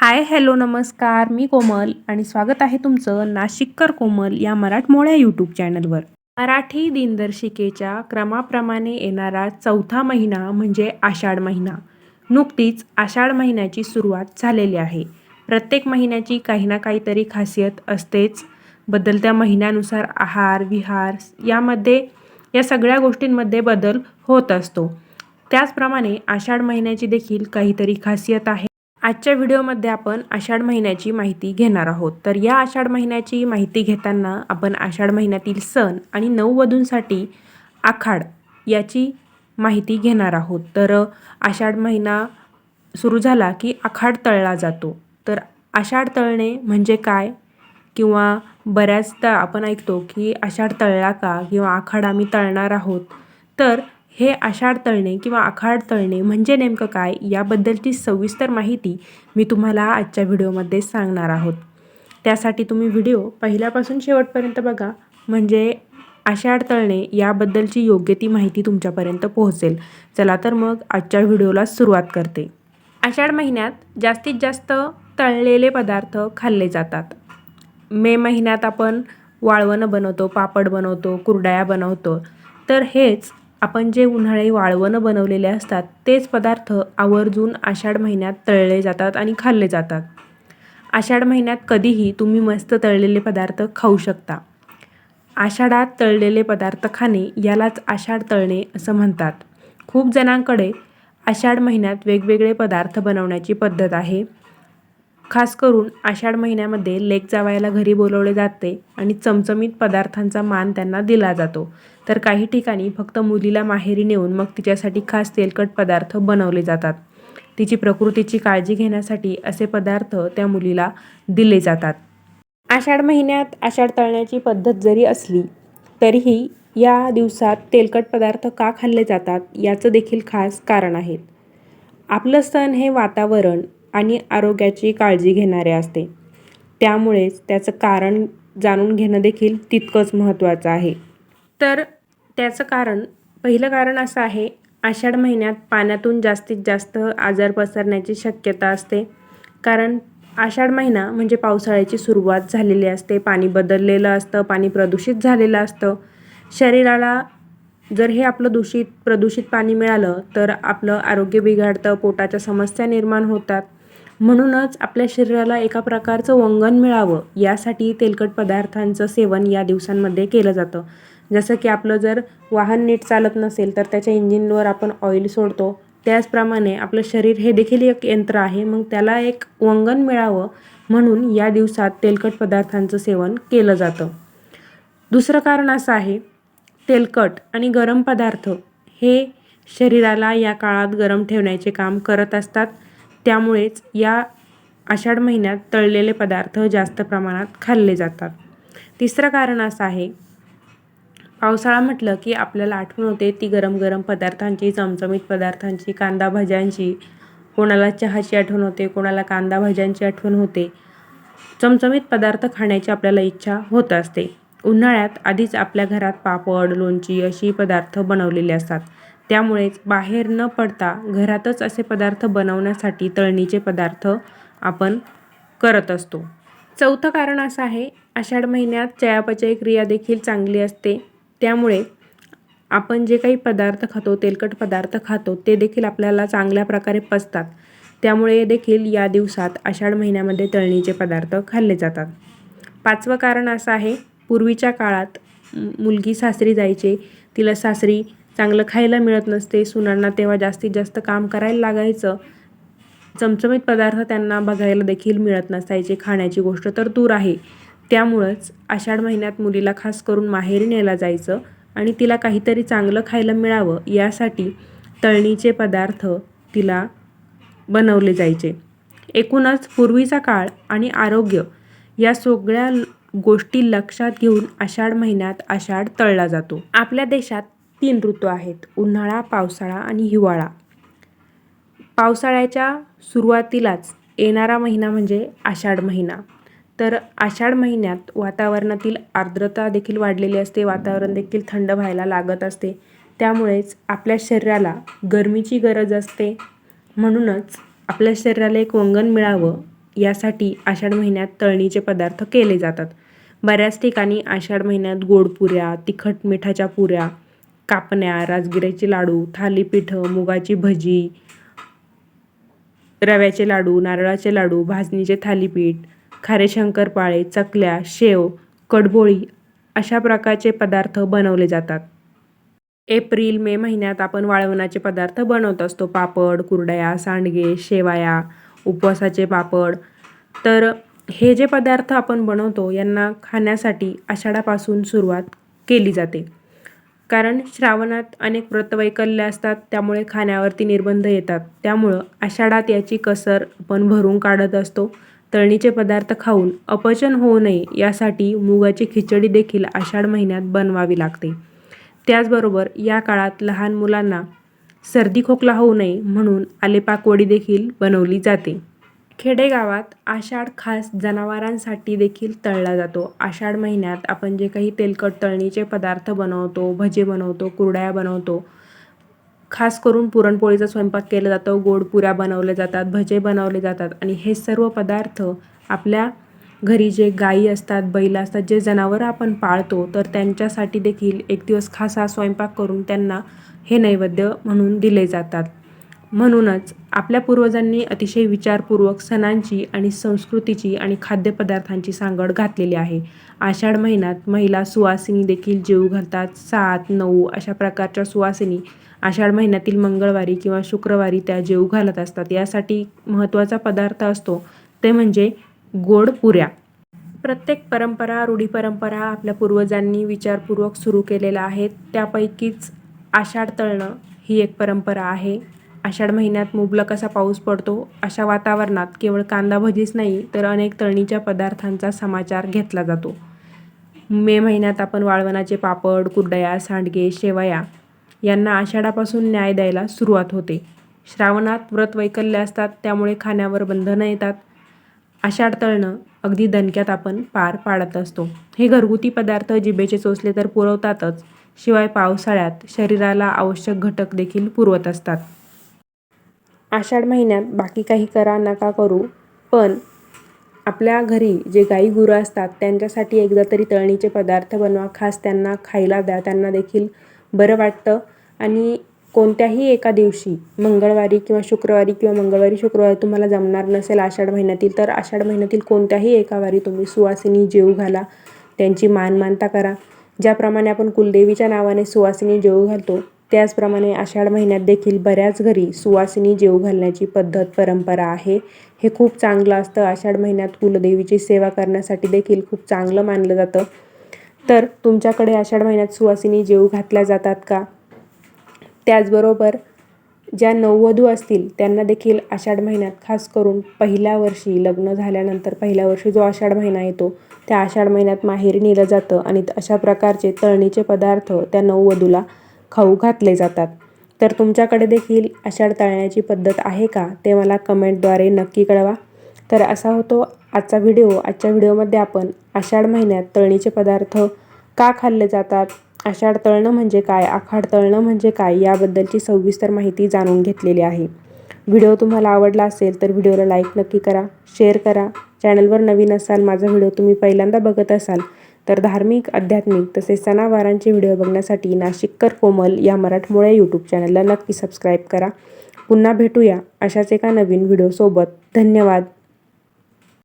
Hi hello नमस्कार. मी कोमल आणि स्वागत आहे तुमचं नाशिककर कोमल या मराठमोळ्या यूट्यूब चॅनलवर. मराठी दिनदर्शिकेच्या क्रमाप्रमाणे येणारा चौथा महिना म्हणजे आषाढ महिना. नुकतीच आषाढ महिन्याची सुरुवात झालेली आहे. प्रत्येक महिन्याची काही ना काहीतरी खासियत असतेच. बदलत्या महिन्यानुसार आहार विहार यामध्ये या सगळ्या गोष्टींमध्ये बदल होत असतो. त्याचप्रमाणे आषाढ महिन्याची देखील काहीतरी खासियत आहे. आजच्या व्हिडिओमध्ये आपण आषाढ महिन्याची माहिती घेणार आहोत. तर या आषाढ महिन्याची माहिती घेताना आपण आषाढ महिन्यातील सण आणि नववधूंसाठी आखाड याची माहिती घेणार आहोत. तर आषाढ महिना सुरू झाला की आखाड तळला जातो. तर आषाढ तळणे म्हणजे काय? किंवा बऱ्याचदा आपण ऐकतो की आषाढ तळला का? किंवा आखाड आम्ही तळणार आहोत. तर हे आषाढ तळणे किंवा आखाड तळणे म्हणजे नेमकं काय याबद्दलची सविस्तर माहिती मी तुम्हाला आजच्या व्हिडिओमध्ये सांगणार आहोत. त्यासाठी तुम्ही व्हिडिओ पहिल्यापासून शेवटपर्यंत बघा. म्हणजे आषाढ तळणे याबद्दलची योग्य ती माहिती तुमच्यापर्यंत पोहोचेल. चला तर मग आजच्या व्हिडिओला सुरुवात करते. आषाढ महिन्यात जास्तीत जास्त तळलेले पदार्थ खाल्ले जातात. मे महिन्यात आपण वाळवणं बनवतो पापड बनवतो कुरडया बनवतो. तर हेच आपण जे उन्हाळी वाळवणं बनवलेले असतात तेच पदार्थ आवर्जून आषाढ महिन्यात तळले जातात आणि खाल्ले जातात. आषाढ महिन्यात कधीही तुम्ही मस्त तळलेले पदार्थ खाऊ शकता. आषाढात तळलेले पदार्थ खाणे यालाच आषाढ तळणे असं म्हणतात. खूप जणांकडे आषाढ महिन्यात वेगवेगळे पदार्थ बनवण्याची पद्धत आहे. खास करून आषाढ महिन्यामध्ये लेक जावायला घरी बोलवले जाते आणि चमचमीत पदार्थांचा मान त्यांना दिला जातो. तर काही ठिकाणी फक्त मुलीला माहेरी नेऊन मग तिच्यासाठी खास तेलकट पदार्थ बनवले जातात. तिची प्रकृतीची काळजी घेण्यासाठी असे पदार्थ त्या मुलीला दिले जातात. आषाढ महिन्यात आषाढ तळण्याची पद्धत जरी असली तरीही या दिवसात तेलकट पदार्थ का खाल्ले जातात याचं देखील खास कारण आहेत आपलं सण हे वातावरण आणि आरोग्याची काळजी घेणारे असते. त्यामुळेच त्याचं कारण जाणून घेणं देखील तितकंच महत्त्वाचं आहे. तर त्याचं कारण पहिलं कारण असं आहे आषाढ महिन्यात पाण्यातून जास्तीत जास्त आजार पसरण्याची शक्यता असते. कारण आषाढ महिना म्हणजे पावसाळ्याची सुरुवात झालेली असते. पाणी बदललेलं असतं पाणी प्रदूषित झालेलं असतं. शरीराला जर हे आपलं दूषित प्रदूषित पाणी मिळालं तर आपलं आरोग्य बिघडतं पोटाच्या समस्या निर्माण होतात. म्हणूनच आपल्या शरीराला एका प्रकारचं वंगण मिळावं यासाठी तेलकट पदार्थांचं सेवन या दिवसांमध्ये केलं जातं. जसं की आपलं जर वाहन नीट चालत नसेल तर त्याच्या इंजिनवर आपण ऑइल सोडतो. त्याचप्रमाणे आपलं शरीर हे देखील एक यंत्र आहे मग त्याला एक वंगण मिळावं म्हणून या दिवसात तेलकट पदार्थांचं सेवन केलं जातं. दुसरं कारण असं आहे तेलकट आणि गरम पदार्थ हे शरीराला या काळात गरम ठेवण्याचे काम करत असतात. त्यामुळेच या आषाढ महिन्यात तळलेले पदार्थ जास्त प्रमाणात खाल्ले जातात. तिसरं कारण असं आहे पावसाळा म्हटलं की आपल्याला आठवण होते ती गरम गरम पदार्थांची चमचमीत पदार्थांची कांदा भाज्यांची. कोणाला चहाची आठवण होते कोणाला कांदा भाज्यांची आठवण होते. चमचमीत पदार्थ खाण्याची आपल्याला इच्छा होत असते. उन्हाळ्यात आधीच आपल्या घरात पापड लोणची अशी पदार्थ बनवलेले असतात. त्यामुळेच बाहेर न पडता घरातच असे पदार्थ बनवण्यासाठी तळणीचे पदार्थ आपण करत असतो. चौथं कारण असं आहे आषाढ महिन्यात चयापचय क्रिया देखील चांगली असते. त्यामुळे आपण जे काही पदार्थ खातो तेलकट पदार्थ खातो ते देखील आपल्याला चांगल्या प्रकारे पचतात. त्यामुळे देखील या दिवसात आषाढ महिन्यामध्ये तळणीचे पदार्थ खाल्ले जातात. पाचवं कारण असं आहे पूर्वीच्या काळात मुलगी सासरी जायचे तिला सासरी चांगलं खायला मिळत नसते. सुनांना तेव्हा जास्तीत जास्त काम करायला लागायचं. चमचमीत पदार्थ त्यांना बघायला देखील मिळत नसायचे. खाण्याची गोष्ट तर दूर आहे. त्यामुळंच आषाढ महिन्यात मुलीला खास करून माहेरी नेला जायचं आणि तिला काहीतरी चांगलं खायला मिळावं यासाठी तळणीचे पदार्थ तिला बनवले जायचे. एकूणच पूर्वीचा काळ आणि आरोग्य या सगळ्या गोष्टी लक्षात घेऊन आषाढ महिन्यात आषाढ तळला जातो. आपल्या देशात तीन ऋतू आहेत. उन्हाळा पावसाळा आणि हिवाळा. पावसाळ्याच्या सुरुवातीलाच येणारा महिना म्हणजे आषाढ महिना. तर आषाढ महिन्यात वातावरणातील आर्द्रता देखील वाढलेली असते. वातावरण देखील थंड व्हायला लागत असते. त्यामुळेच आपल्या शरीराला गरमीची गरज असते. म्हणूनच आपल्या शरीराला एक वंगण मिळावं यासाठी आषाढ महिन्यात तळणीचे पदार्थ केले जातात. बऱ्याच ठिकाणी आषाढ महिन्यात गोड पुऱ्या तिखट मिठाच्या पुऱ्या कापण्या राजगिऱ्याचे लाडू थालीपीठं मुगाची भजी रव्याचे लाडू नारळाचे लाडू भाजणीचे थालीपीठ खारे शंकरपाळे चकल्या शेव कडबोळी अशा प्रकारचे पदार्थ बनवले जातात. एप्रिल मे महिन्यात आपण वाळवणाचे पदार्थ बनवत असतो. पापड कुरडया सांडगे शेवाया उपवासाचे पापड. तर हे जे पदार्थ आपण बनवतो यांना खाण्यासाठी आषाढापासून सुरुवात केली जाते. कारण श्रावणात अनेक व्रतवैकल्य असतात त्यामुळे खाण्यावरती निर्बंध येतात. त्यामुळं आषाढात याची कसर आपण भरून काढत असतो. तळणीचे पदार्थ खाऊन अपचन होऊ नये यासाठी मुगाची खिचडी देखील आषाढ महिन्यात बनवावी लागते. त्याचबरोबर या काळात लहान मुलांना सर्दी खोकला होऊ नये म्हणून आलेपाकवडी देखील बनवली जाते. खेडेगावात आषाढ खास जनावरांसाठी देखील तळला जातो. आषाढ महिन्यात आपण जे काही तेलकट तळणीचे पदार्थ बनवतो भजे बनवतो कुरड्या बनवतो खास करून पुरणपोळीचा स्वयंपाक केला जातो गोडपुऱ्या बनवल्या जातात भजे बनवले जातात आणि हे सर्व पदार्थ आपल्या घरी जे गायी असतात बैल असतात जे जनावरं आपण पाळतो तर त्यांच्यासाठी देखील एक दिवस खास हा स्वयंपाक करून त्यांना हे नैवेद्य म्हणून दिले जातात. म्हणूनच आपल्या पूर्वजांनी अतिशय विचारपूर्वक सणांची आणि संस्कृतीची आणि खाद्यपदार्थांची सांगड घातलेली आहे. आषाढ महिन्यात महिला सुवासिनी देखील जेऊ घालतात. सात नऊ अशा प्रकारच्या सुवासिनी आषाढ महिन्यातील मंगळवारी किंवा शुक्रवारी त्या जेऊ घालत असतात. यासाठी महत्त्वाचा पदार्थ असतो. ते म्हणजे गोड पुऱ्या. प्रत्येक परंपरा रूढी परंपरा आपल्या पूर्वजांनी विचारपूर्वक सुरू केलेल्या आहेत. त्यापैकीच आषाढ तळणं ही एक परंपरा आहे. आषाढ महिन्यात मुबलक असा पाऊस पडतो. अशा वातावरणात केवळ कांदा भजीच नाही तर अनेक तळणीच्या पदार्थांचा समाचार घेतला जातो. मे महिन्यात आपण वाळवणाचे पापड कुरडया सांडगे शेवया यांना आषाढापासून न्याय द्यायला सुरुवात होते. श्रावणात व्रत वैकल्य असतात त्यामुळे खाण्यावर बंधनं येतात. आषाढ तळणं अगदी दणक्यात आपण पार पाडत असतो. हे घरगुती पदार्थ जिभेचे चोचले तर पुरवतातच शिवाय पावसाळ्यात शरीराला आवश्यक घटक देखील पुरवत असतात. आषाढ महिन्यात बाकी काही करा नका करू. पण आपल्या घरी जे गाई गुरं असतात त्यांच्यासाठी एकदा तरी तळणीचे पदार्थ बनवा. खास त्यांना खायला द्या. त्यांना देखील बरं वाटतं. आणि कोणत्याही एका दिवशी मंगळवारी किंवा शुक्रवारी किंवा मंगळवारी शुक्रवारी तुम्हाला जमणार नसेल आषाढ महिन्यातील तर आषाढ महिन्यातील कोणत्याही एका वारी तुम्ही सुवासिनी जेऊ घाला. त्यांची मानमानता करा. ज्याप्रमाणे आपण कुलदेवीच्या नावाने सुवासिनी जेऊ घालतो त्याचप्रमाणे आषाढ महिन्यात देखील बऱ्याच घरी सुवासिनी जेऊ घालण्याची पद्धत परंपरा आहे. हे खूप चांगलं असतं. आषाढ महिन्यात कुलदेवीची सेवा करण्यासाठी देखील खूप चांगलं मानलं जातं. तर तुमच्याकडे आषाढ महिन्यात सुवासिनी जेऊ घातल्या जातात का? त्याचबरोबर ज्या नववधू असतील त्यांना देखील आषाढ महिन्यात खास करून पहिल्या वर्षी लग्न झाल्यानंतर पहिल्या वर्षी जो आषाढ महिना येतो त्या आषाढ महिन्यात माहेरी नेलं जातं आणि अशा प्रकारचे तळणीचे पदार्थ त्या नववधूला खाऊ घातले जातात. तर तुमच्याकडे देखील आषाढ तळण्याची पद्धत आहे का ते मला कमेंटद्वारे नक्की कळवा. तर असा होतो आजचा व्हिडिओ. आजच्या व्हिडिओमध्ये आपण आषाढ महिन्यात तळणीचे पदार्थ का खाल्ले जातात आषाढ तळणं म्हणजे काय आखाड तळणं म्हणजे काय याबद्दलची सविस्तर माहिती जाणून घेतलेली आहे. व्हिडिओ तुम्हाला आवडला असेल तर व्हिडिओला लाईक नक्की करा शेअर करा. चॅनलवर नवीन असाल माझा व्हिडिओ तुम्ही पहिल्यांदा बघत असाल तर धार्मिक आध्यात्मिक तसेच सणावारांचे व्हिडिओ बघण्यासाठी नाशिककर कोमल या मराठमोळ्या यूट्यूब चॅनलला नक्की सबस्क्राईब करा. पुन्हा भेटूया अशाच एका नवीन व्हिडिओसोबत धन्यवाद.